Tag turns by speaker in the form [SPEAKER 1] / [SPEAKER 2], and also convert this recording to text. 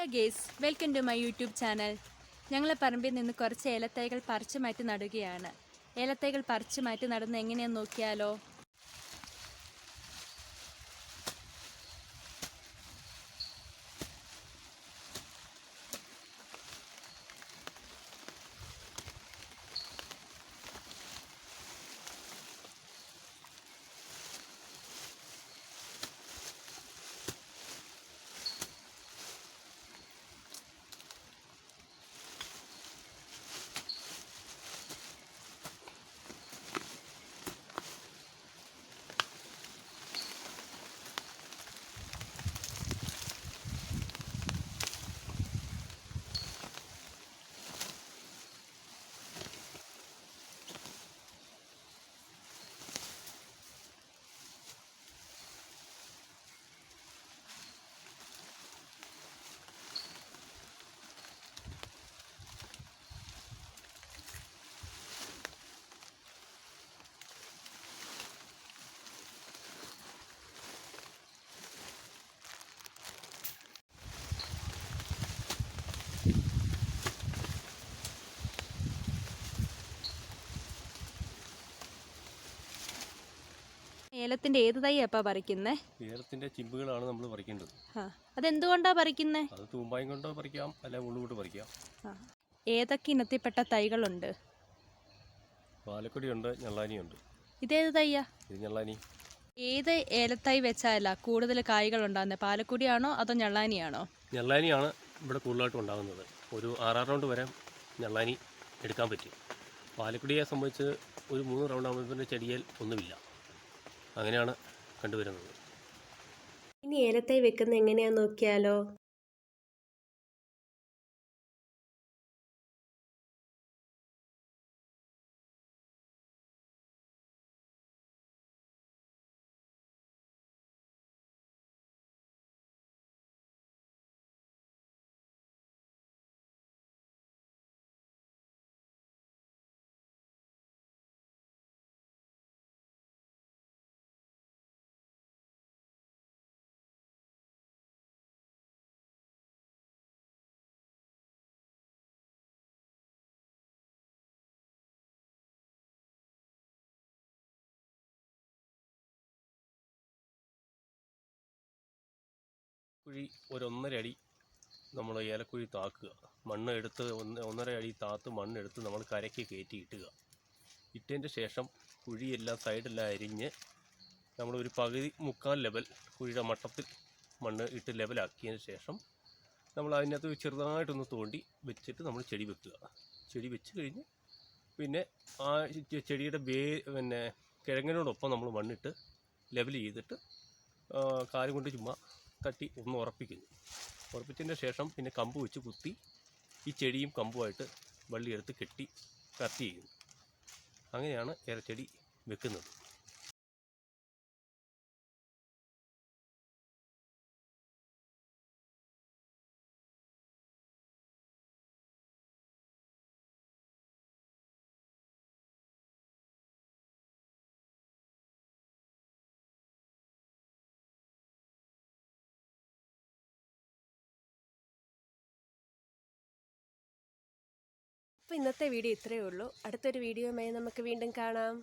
[SPEAKER 1] Hello guys welcome to my YouTube channel. ഞങ്ങളെ പറമ്പിൽ നിന്ന് കുറച്ച് ഏലത്തൈകൾ പറിച്ചു മാറ്റി നടുകയാണ്. ഏലത്തൈകൾ പറിച്ചു മാറ്റി നടുന്നത് എങ്ങനെയാണെന്ന് നോക്കിയാലോ? ഏലത്തിന്റെ ഏത് തൈ അപ്പാ പറിക്കുന്നേ?
[SPEAKER 2] ഏലത്തിന്റെ ചിമ്പുകളാണ് നമ്മൾ പറിക്കേണ്ടത്.
[SPEAKER 1] അതെന്തുകൊണ്ടാ പറിക്കുന്നേ?
[SPEAKER 2] അത് തൂമ്പായും കൊണ്ടോ പറിക്കാം അല്ല ഉള്ളുകൊണ്ട് പറിക്കാം.
[SPEAKER 1] ഏതൊക്കെ ഇനത്തിൽപ്പെട്ട തൈകളുണ്ട്?
[SPEAKER 2] പാലക്കൊടിയുണ്ട് ഞള്ളാനിയുണ്ട്.
[SPEAKER 1] ഇതേത് തൈയാ
[SPEAKER 2] ഇത് ഞള്ളാനി.
[SPEAKER 1] ഏത് ഏലത്തൈ വെച്ചാല കൂടുതൽ കായ്കൾ ഉണ്ടാകുന്നത് പാലക്കുടിയാണോ അതോ ഞള്ളാനിയാണോ?
[SPEAKER 2] ഞള്ളാനിയാണ് ഇവിടെ കൂടുതലായിട്ട് ഉണ്ടാകുന്നത് ഒരു ആറാറ് റൗണ്ട് വരെ ഞള്ളാനി എടുക്കാൻ പറ്റും. പാലക്കുടിയെ സംബന്ധിച്ച് ഒരു മൂന്ന് റൗണ്ട് ആകുമ്പോൾ ചെടിയിൽ ഒന്നുമില്ല. അങ്ങനെയാണ് കണ്ടുവരുന്നത്.
[SPEAKER 3] ഇനി ഏലത്തൈ വെക്കുന്നത് എങ്ങനെയാണെന്ന് നോക്കിയാലോ?
[SPEAKER 2] കുഴി ഒരു ഒന്നര അടി നമ്മൾ ഏലക്കുഴി താക്കുക. മണ്ണ് എടുത്ത് ഒന്ന് ഒന്നര അടി താത്ത് മണ്ണെടുത്ത് നമ്മൾ കരയ്ക്ക് കയറ്റി ഇട്ടുക. ഇട്ടതിന്റെ ശേഷം കുഴിയെല്ലാം സൈഡെല്ലാം അരിഞ്ഞ് നമ്മളൊരു പകുതി മുക്കാൽ ലെവൽ കുഴിയുടെ മട്ടത്തിൽ മണ്ണ് ഇട്ട് ലെവലാക്കിയതിന് ശേഷം നമ്മൾ അതിനകത്ത് ചെറുതായിട്ടൊന്ന് തോണ്ടി വെച്ചിട്ട് നമ്മൾ ചെടി വെക്കുക. ചെടി വെച്ച് കഴിഞ്ഞ് പിന്നെ ആ ചെടിയുടെ വേ പിന്നെ കിഴങ്ങിനോടൊപ്പം നമ്മൾ മണ്ണിട്ട് ലെവൽ ചെയ്തിട്ട് കാൽ കൊണ്ട് ചുമ്മാ തട്ടി ഒന്ന് ഉറപ്പിക്കുന്നു. ഉറപ്പിച്ചതിന് ശേഷം പിന്നെ കമ്പ് വെച്ച് കുത്തി ഈ ചെടിയും കമ്പുമായിട്ട് വള്ളിയെടുത്ത് കെട്ടി കത്തി ചെയ്യുന്നു അങ്ങനെയാണ് ഏലച്ചെടി വെക്കുന്നത്.
[SPEAKER 3] അപ്പോൾ ഇന്നത്തെ വീഡിയോ ഇത്രയേ ഉള്ളൂ. അടുത്തൊരു വീഡിയോയുമായി നമുക്ക് വീണ്ടും കാണാം.